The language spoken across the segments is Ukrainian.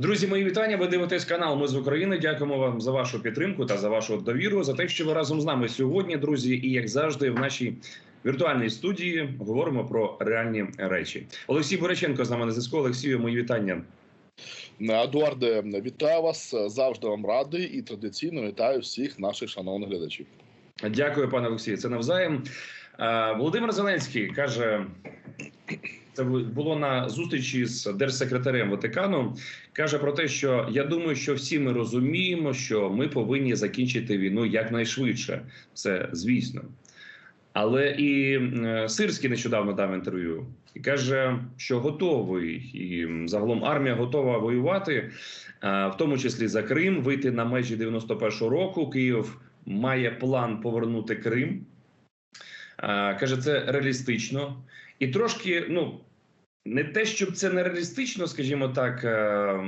Друзі, мої вітання. Ви дивитесь канал. Ми з України. Дякуємо вам за вашу підтримку та за вашу довіру, за те, що ви разом з нами сьогодні, друзі. І як завжди, в нашій віртуальній студії говоримо про реальні речі. Олексій Бориченко з нами на зв'язку. Олексію, мої вітання. Едуарде, вітаю вас. Завжди вам радий і традиційно вітаю всіх наших шановних глядачів. Дякую, пане Олексію. Це навзаєм. Е, Володимир Зеленський каже. Це було на зустрічі з держсекретарем Ватикану. каже про те, що я думаю, що всі ми розуміємо, що ми повинні закінчити війну якнайшвидше. Це звісно. Але і Сирський нещодавно дав інтерв'ю і каже, що готовий, і загалом армія готова воювати, е, в тому числі за Крим, вийти на межі 91-го року. Київ має план повернути Крим. Е, Каже, це реалістично. І трошки, ну не те, щоб це не реалістично, скажімо так, е,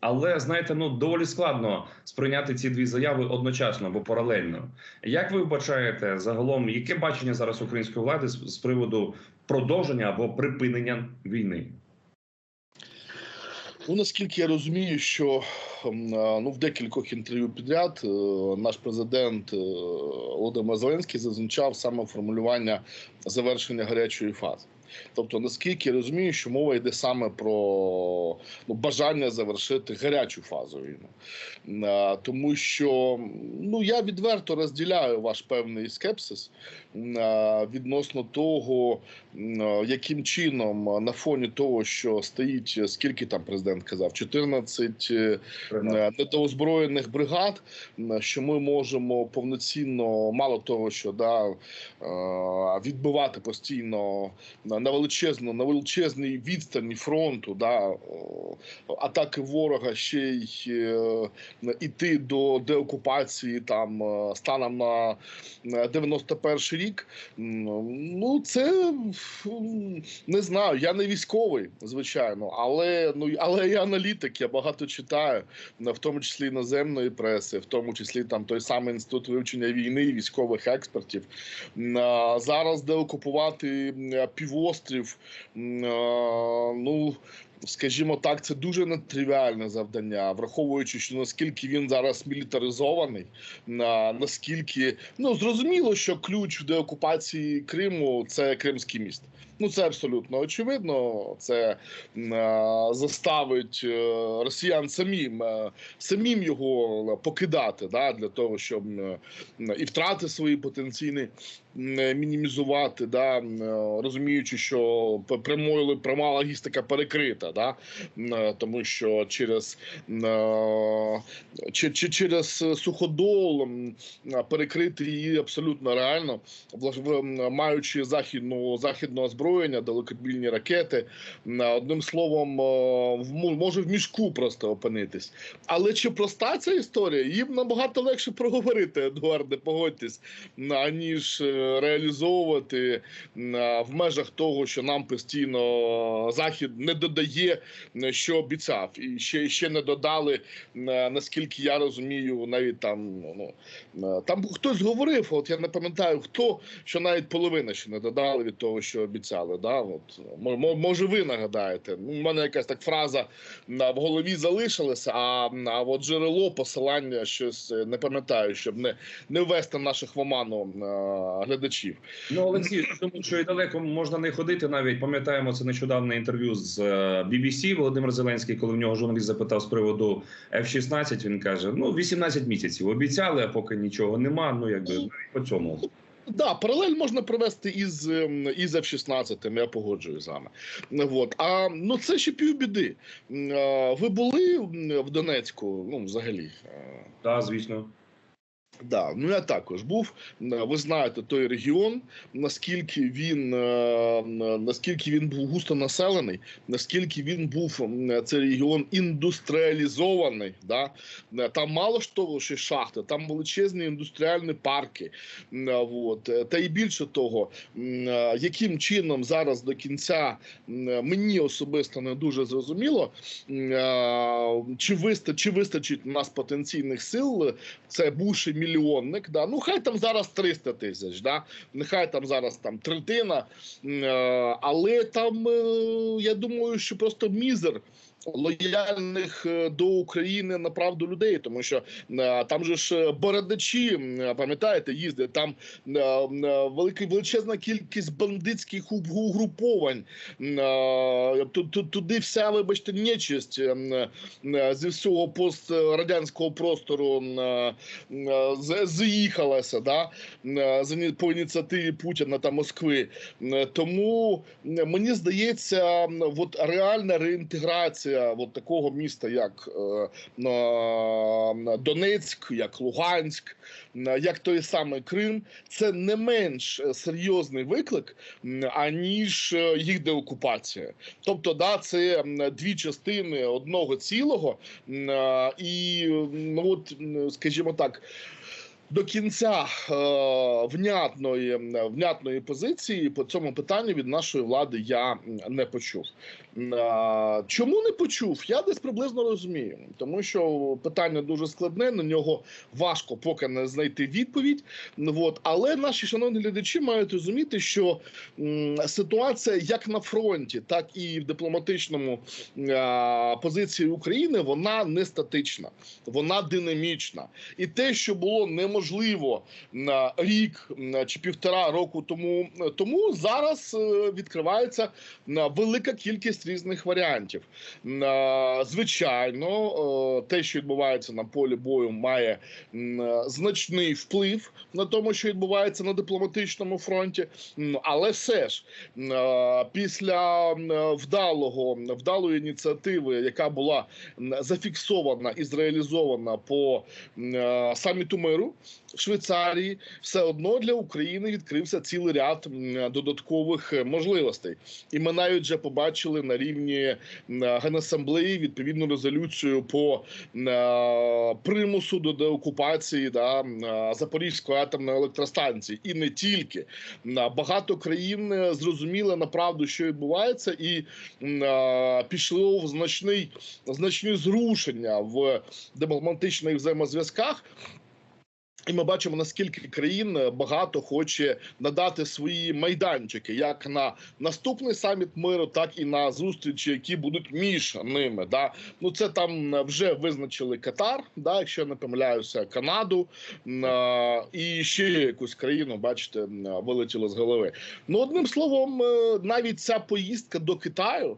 але знаєте, ну доволі складно сприйняти ці дві заяви одночасно або паралельно. Як ви вбачаєте загалом, яке бачення зараз української влади з, приводу продовження або припинення війни? Ну наскільки я розумію, що ну в декількох інтерв'ю підряд е, наш президент е, Володимир Зеленський зазначав саме формулювання завершення гарячої фази. Тобто, наскільки я розумію, що мова йде саме про ну, бажання завершити гарячу фазу війни, А, тому що ну я відверто розділяю ваш певний скепсис а, відносно того, а, яким чином на фоні того, що стоїть скільки там президент казав, 14 е, е, недоозброєних бригад, що ми можемо повноцінно, мало того, що да, е, відбивати постійно на на величезну, на величезній відстані фронту, да, атаки ворога ще й е, іти до деокупації там е, станом на на 91 рік. Ну, це не знаю. Я не військовий, звичайно, але ну але я аналітик, я багато читаю, в тому числі іноземної преси, в тому числі там той самий інститут вивчення війни військових експертів. Зараз деокупувати м, а, Ну скажімо так, це дуже нетривіальне завдання, враховуючи, що наскільки він зараз мілітаризований, наскільки ну зрозуміло, що ключ в деокупації Криму це Кримський міст. Ну це абсолютно очевидно. Це а, заставить е, росіян самим е, самим його покидати, да, для того, щоб м, і втрати свої потенційні мінімізувати, да, е, розуміючи, що прямою пряма логістика перекрита, да, е, тому що через е, чи, чи через суходол перекрити її абсолютно реально, маючи західну західне озброєння, далекобільні ракети. Одним словом, може в мішку просто опинитись. Але чи проста ця історія? Їм набагато легше проговорити, Едуарде, погодьтесь, аніж реалізовувати в межах того, що нам постійно Захід не додає, що обіцяв, і ще, ще не додали, наскільки я розумію, навіть там ну е, там хтось говорив. От я не пам'ятаю хто, що навіть половина ще не додали від того, що обіцяли. Да? От мо- мо- може, ви нагадаєте? Ну, У мене якась так фраза в голові залишилася, а, а от джерело посилання щось е, не пам'ятаю, щоб не, не ввести наших в оману е, глядачів. Ну, Олексій, я думаю, що і далеко можна не ходити. Навіть пам'ятаємо це нещодавне інтерв'ю з е, BBC Володимир Зеленський, коли в нього журналіст запитав з приводу F-16, Він каже: ну 18 місяців обіцяли, а поки нічого нема. Ну якби навіть по цьому. Да, паралель можна провести із, ем, із F-16, я погоджуюсь з вами. Вот. А ну це ще півбіди. Ви були в Донецьку, ну, взагалі. Е, Так, звісно. Да, ну я також був. Е, Ви знаєте той регіон, наскільки він е, наскільки він був густо населений, наскільки він був цей регіон індустріалізований. Да? Е, Там мало ж того, що шахти, там величезні індустріальні парки. Е, От. Е, Та й більше того, е, яким чином зараз до кінця е, мені особисто не дуже зрозуміло, е, чи вистачить, чи вистачить у нас потенційних сил це бувший мільйонник. Да? Ну хай там зараз 300 тисяч, да? нехай там зараз там третина, е, але там е, я думаю, що просто мізер лояльних е, до України направду людей, тому що е, там же ж бородачі, пам'ятаєте, їздять там е, е, велика величезна кількість бандитських угруповань. Е, Туди вся, вибачте, нечисть е, зі всього пострадянського простору е, е, заїхалася, да, е, по ініціативі Путіна та Москви. Тому мені здається, от реальна реінтеграція от такого міста, як е, Донецьк, як Луганськ, як той самий Крим, це не менш е, серйозний виклик, аніж е, їх деокупація. Тобто, да, це дві частини одного цілого, е, і ну от, скажімо так. До кінця е, внятної внятної позиції по цьому питанню від нашої влади я не почув. Е, Чому не почув? Я десь приблизно розумію, тому що питання дуже складне. На нього важко поки не знайти відповідь. Ну, От але наші шановні глядачі мають розуміти, що м, ситуація як на фронті, так і в дипломатичному е, позиції України вона не статична, вона динамічна. І те, що було неможливо на рік м, чи півтора року тому, тому зараз е, відкривається велика кількість різних варіантів. Е, Звичайно, е, те, що відбувається на полі бою, має е, значний вплив на тому, що відбувається на дипломатичному фронті. Але все ж е, після е, вдалого вдалої ініціативи, яка була зафіксована і зреалізована по е, саміту миру в Швейцарії, все одно для України відкрився цілий ряд додаткових е, можливостей. І ми навіть вже побачили на рівні генасамблеї відповідну резолюцію по е, примусу до деокупації да, е, Запорізької атомної електростанції, і не тільки е, багато країн е, зрозуміли направду, що відбувається, і е, пішло в значний значні зрушення в дипломатичних взаємозв'язках. І ми бачимо, наскільки країн е, багато хоче надати свої майданчики, як на наступний саміт миру, так і на зустрічі, які будуть між ними. Да? Ну це там е, вже визначили Катар, да, якщо я не помиляюся, Канаду е, і ще якусь країну, бачите, вилетіло з голови. Ну, одним словом, навіть ця поїздка до Китаю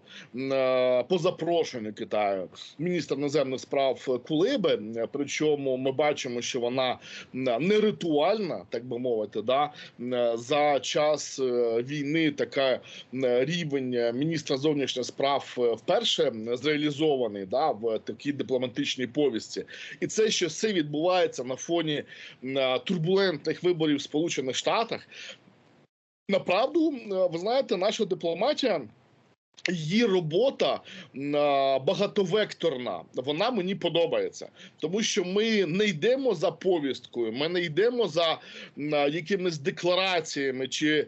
по запрошенню Китаю, міністр наземних справ Кулиби. Причому ми бачимо, що вона не ритуальна, так би мовити, да за час е, війни така е, рівень міністра зовнішніх справ е, вперше зреалізований да в такій дипломатичній повісті, і це що все відбувається на фоні е, турбулентних виборів в Сполучених Штатах. Направду, е, ви знаєте, наша дипломатія. Її робота багатовекторна. Вона мені подобається, тому що ми не йдемо за повісткою, ми не йдемо за якимись деклараціями чи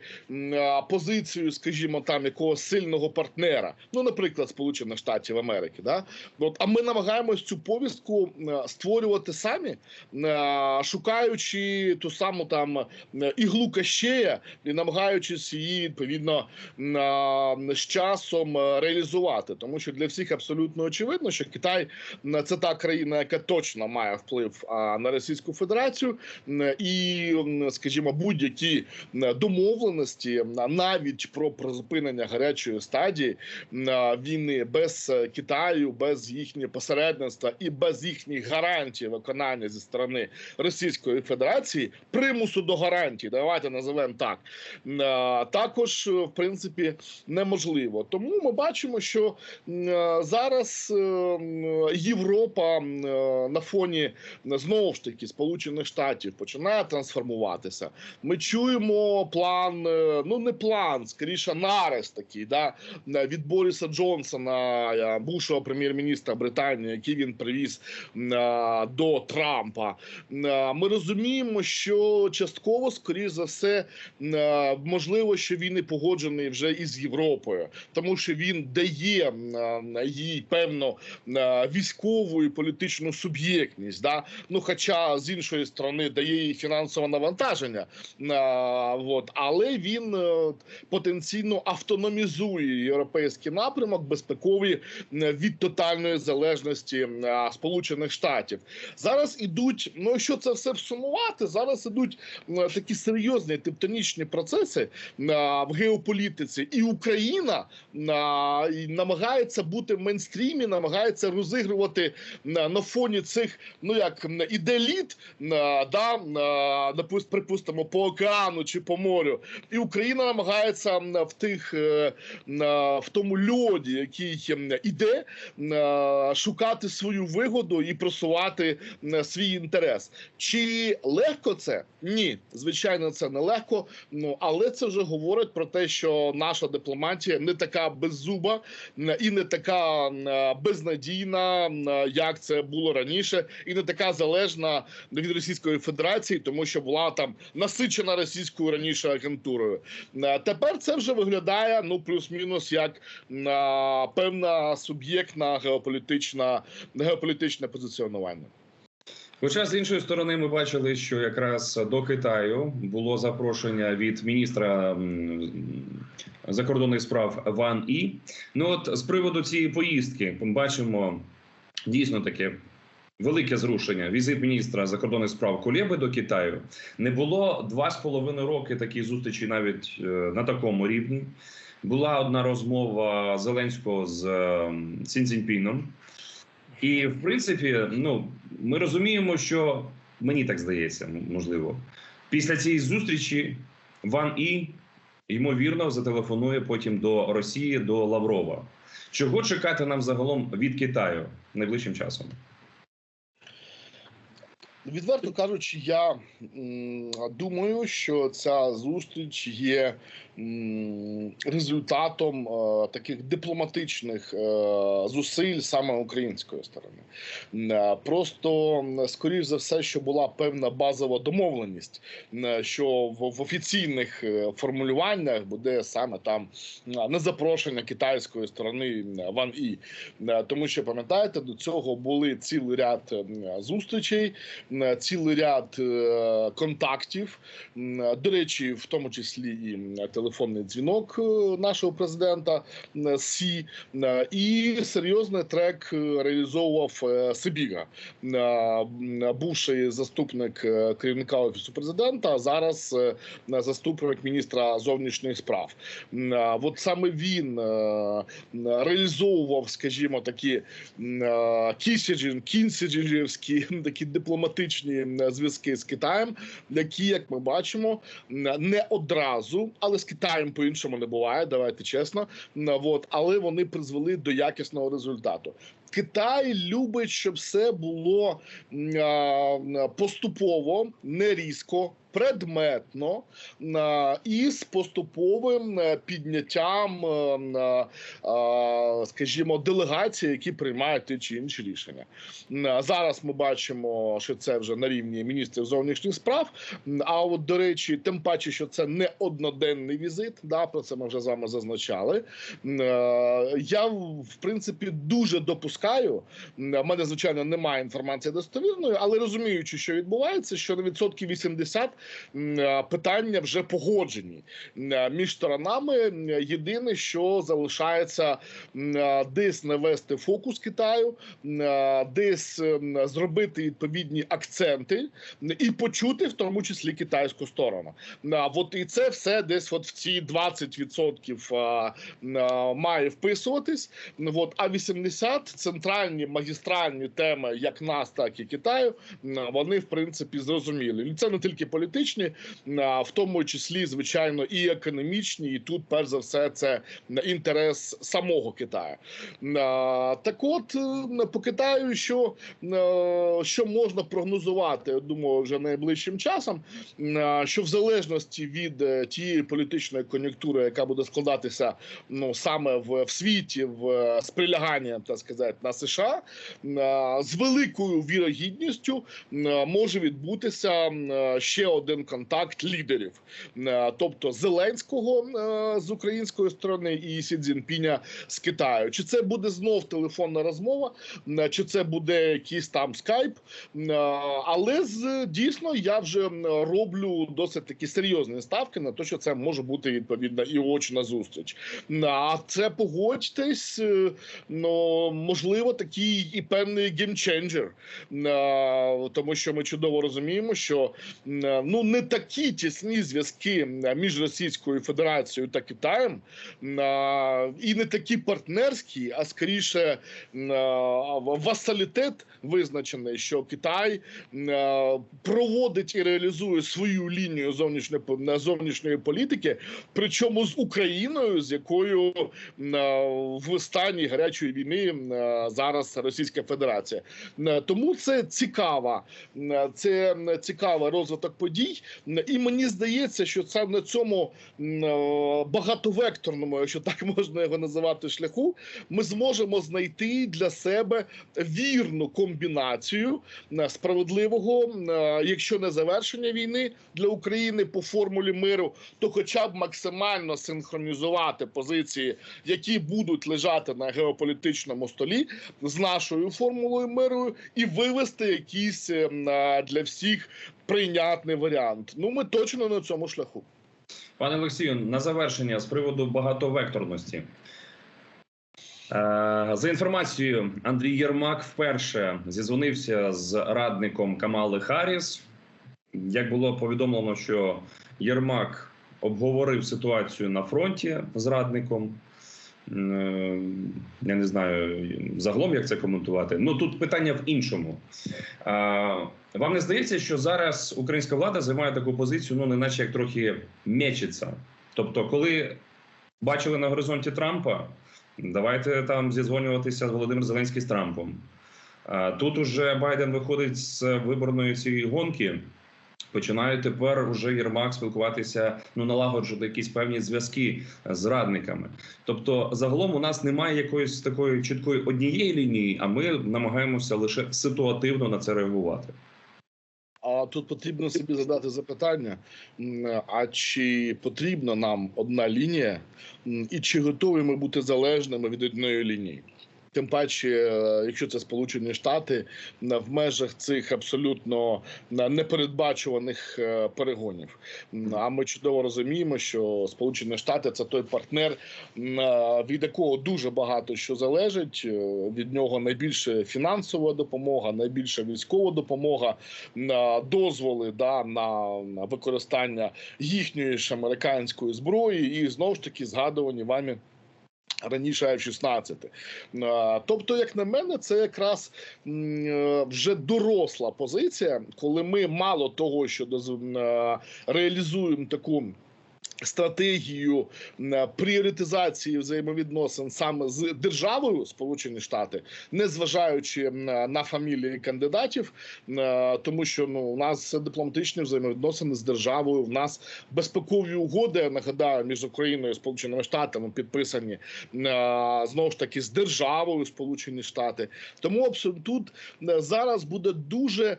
позицією, скажімо, там якогось сильного партнера. Ну, наприклад, Сполучених Штатів Америки. Да? От, а ми намагаємось цю повістку створювати самі, шукаючи ту саму там іглу кащея і намагаючись її відповідно з часом е, реалізувати, тому що для всіх абсолютно очевидно, що Китай це та країна, яка точно має вплив на Російську Федерацію, і, скажімо, будь-які домовленості, навіть про призупинення гарячої стадії війни без е, Китаю, без їхнього посередництва і без їхніх гарантій виконання зі сторони Російської Федерації, примусу до гарантій, давайте називемо так, також в принципі неможливо. Тому ми бачимо, що е, зараз е, Європа е, на фоні знову ж таки Сполучених Штатів починає трансформуватися. Ми чуємо план, ну не план, скоріше нарис такий, да від Бориса Джонсона, бувшого прем'єр-міністра Британії, який він привіз до Трампа. Ми розуміємо, що частково, скоріш за все, можливо, що він і погоджений вже із Європою, тому що він дає їй певно е, військову і політичну суб'єктність. Да? Ну, хоча з іншої сторони дає їй фінансове навантаження, от, але він е, потенційно автономізує європейський напрямок безпековий від тотальної залежності Сполучених Штатів. Зараз ідуть, ну що це все всумувати? Зараз ідуть такі серйозні тектонічні процеси в геополітиці, і Україна і намагається бути в мейнстрімі, намагається розігрувати на фоні цих, ну як іделіт, да, припустимо, по океану чи по морю, і Україна намагається в тих е, в тому льоді, який іде, шукати свою вигоду і просувати свій інтерес. Чи легко це? Ні, звичайно, це не легко. Ну але це вже говорить про те, що наша дипломатія не така беззуба і не така безнадійна, як це було раніше, і не така залежна від Російської Федерації, тому що була там насичена російською раніше агентурою. Е, Тепер це вже виглядає ну плюс-мінус як певна суб'єктна геополітична геополітичне позиціонування. Хоча з іншої сторони, ми бачили, що якраз до Китаю було запрошення від міністра закордонних справ Ван І. Ну от з приводу цієї поїздки ми бачимо дійсно таке. Велике зрушення. Візит міністра закордонних справ Кулєби до Китаю не було два з половиною роки такої зустрічі навіть е, на такому рівні. Була одна розмова Зеленського з Сін Цзіньпіном. І в принципі, ну ми розуміємо, що мені так здається, можливо, після цієї зустрічі Ван І ймовірно зателефонує потім до Росії, до Лаврова. Чого чекати нам загалом від Китаю найближчим часом? Відверто кажучи, я думаю, що ця зустріч є результатом е, таких дипломатичних е, зусиль саме української сторони. Е, Просто скоріш за все, що була певна базова домовленість, що в, офіційних формулюваннях буде саме там не запрошення китайської сторони Ван І. Тому що пам'ятаєте, до цього були цілий ряд зустрічей цілий ряд контактів. До речі, в тому числі і м, телефонний дзвінок е, нашого президента Сі, і серйозний трек е, реалізовував е, Сибіга, бувший заступник е, керівника офісу президента, а зараз е, заступник міністра зовнішніх справ. От саме він е, реалізовував, скажімо, такі е, кісіджін, кінсіджінські такі дипломатичні зв'язки з Китаєм, які, як ми бачимо, не одразу, але з Китаєм по-іншому не буває. Давайте чесно. От, але вони призвели до якісного результату. Китай любить, щоб все було поступово, не різко. Предметно а, і з поступовим е, підняттям, е, скажімо, делегацій, які приймають ті чи інші рішення. Зараз ми бачимо, що це вже на рівні міністрів зовнішніх справ. А от до речі, тим паче, що це не одноденний візит. Да, про це ми вже з вами зазначали. Е, Я в принципі дуже допускаю. в мене звичайно немає інформації достовірної, але розуміючи, що відбувається, що на відсотки 80 м, е, питання вже погоджені е, між сторонами. Єдине, що залишається е, десь навести фокус Китаю, е, десь зробити відповідні акценти і почути в тому числі китайську сторону. От і це все десь от в ці 20% а, а, має вписуватись. От, а 80 центральні магістральні теми, як нас, так і Китаю, вони в принципі зрозумілі. І це не тільки політичні, в тому числі, звичайно, і економічні. І тут, перш за все, це інтерес самого Китаю. Так, от е, по Китаю, що, е, що можна прогнозувати, я думаю, вже найближчим часом, що в залежності від е, тієї політичної кон'юнктури, яка буде складатися ну саме в, в світі, в з приляганням, так сказати, на США, з великою вірогідністю може відбутися ще один контакт лідерів, Е, тобто Зеленського е, з української сторони і Сі Цзіньпіня з Китаю. Чи це буде знов телефонна розмова, е, чи це буде якийсь там скайп? Але з дійсно я вже роблю досить такі серйозні ставки на те, що це може бути відповідно і очна зустріч. А це погодьтесь, ну можливо, такий і певний геймченджер, тому що ми чудово розуміємо, що ну не такі тісні зв'язки між Російською Федерацією та Китаєм, і не такі партнерські, а скоріше васалітет визначений, що Китай проводить і реалізує свою лінію зовнішньої зовнішньої політики, причому з Україною, з якою в стані гарячої війни зараз Російська Федерація. Тому це цікава, це цікавий розвиток подій, Е, і мені здається, що це на цьому е, багатовекторному, якщо так можна його називати, шляху, ми зможемо знайти для себе вірну комбінацію е, справедливого, е, якщо не завершення війни для України по формулі миру, то хоча б максимально синхронізувати позиції, які будуть лежати на геополітичному столі з нашою формулою миру, і вивести е, для всіх прийнятний варіант. Ну ми точно на цьому шляху. Пане Олексію, на завершення з приводу багатовекторності. Е, За інформацією, Андрій Єрмак вперше зізвонився з радником Камали Харріс. Як було повідомлено, що Єрмак обговорив ситуацію на фронті з радником. Е, Я не знаю загалом, як це коментувати. Ну тут питання в іншому. Вам не здається, що зараз українська влада займає таку позицію, ну, неначе як трохи мечиться. Тобто, коли бачили на горизонті Трампа, давайте там зізвонюватися з Володимиром Зеленським з Трампом. Тут уже Байден виходить з виборної цієї гонки. Починає тепер уже Єрмак спілкуватися, ну налагоджувати якісь певні зв'язки з радниками. Тобто, загалом у нас немає якоїсь такої чіткої однієї лінії, а ми намагаємося лише ситуативно на це реагувати. А тут потрібно собі задати запитання: а чи потрібна нам одна лінія, і чи готові ми бути залежними від одної лінії? Тим паче, е, якщо це Сполучені Штати в межах цих абсолютно непередбачуваних е, перегонів. А ми чудово розуміємо, що Сполучені Штати це той партнер, е, від якого дуже багато що залежить. Від нього найбільше фінансова допомога, найбільша військова допомога, дозволи да, на, на використання їхньої ж американської зброї, і знову ж таки згадувані вами. Раніше F-16. Е, Тобто, як на мене, це якраз е, вже доросла позиція, коли ми мало того, що реалізуємо таку. Стратегію пріоритизації взаємовідносин саме з державою Сполучені Штати, не зважаючи на фамілії кандидатів, е, тому що ну у нас дипломатичні взаємовідносини з державою. В нас безпекові угоди. Нагадаю, між Україною і Сполученими Штатами підписані е, знову ж таки з державою Сполучені Штати. Тому тут е, зараз буде дуже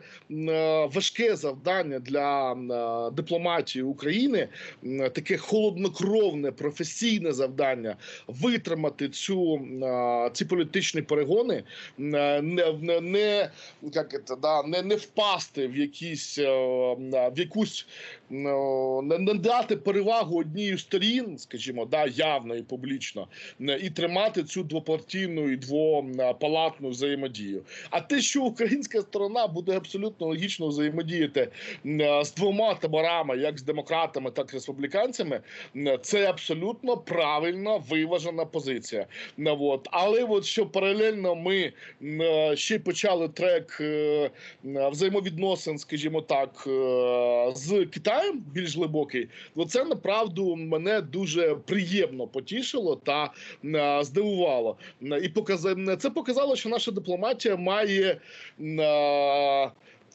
важке завдання для дипломатії України. м, Таке холоднокровне професійне завдання витримати цю ці політичні перегони, не не, не як це, да, не, не впасти в якісь в якусь не, не дати перевагу одній з сторін, скажімо, да, явно і публічно, і тримати цю двопартійну і двопалатну взаємодію. А те, що українська сторона буде абсолютно логічно взаємодіяти з двома таборами, як з демократами, так і республіканцями, е, це абсолютно правильна виважена позиція. От. Але от що паралельно ми е, ще почали трек е, е, взаємовідносин, скажімо так, з Китаєм більш глибокий, це направду мене дуже приємно потішило та здивувало. І це показало, що наша дипломатія має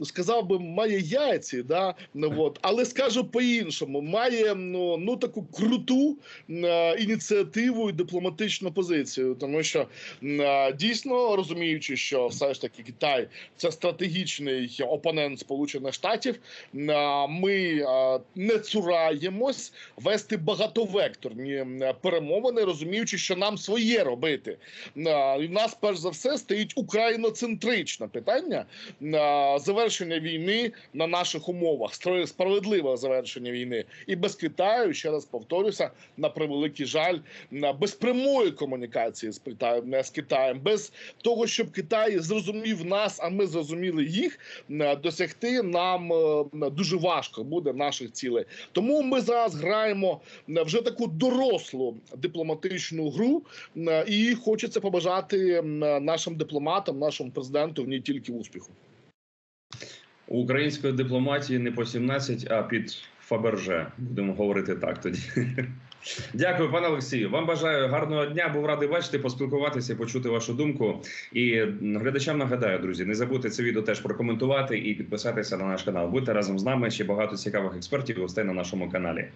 сказав би, має яйці, да, ну, от, але скажу по-іншому, має ну, ну таку круту е, ініціативу і дипломатичну позицію, тому що е, дійсно розуміючи, що все ж таки Китай це стратегічний опонент Сполучених Штатів, е, ми не цураємось вести багатовекторні перемовини, розуміючи, що нам своє робити. В нас перш за все стоїть україноцентричне питання е, завершення війни на наших умовах, справедливе завершення війни, і без Китаю, ще раз повторюся, на превеликий жаль, без прямої комунікації з Китаєм, з Китаєм, без того, щоб Китай зрозумів нас, а ми зрозуміли їх, е, досягти нам е, дуже важко буде наших цілей. Тому ми зараз граємо е, вже таку дорослу дипломатичну гру, і хочеться побажати нашим дипломатам, нашому президенту в ній тільки успіху. Української дипломатії не по 17, а під Фаберже. Будемо говорити так тоді. Дякую, пане Олексію. Вам бажаю гарного дня. Був радий бачити, поспілкуватися, почути вашу думку. І глядачам нагадаю, друзі, не забудьте це відео теж прокоментувати і підписатися на наш канал. Будьте разом з нами. Ще багато цікавих експертів і гостей на нашому каналі.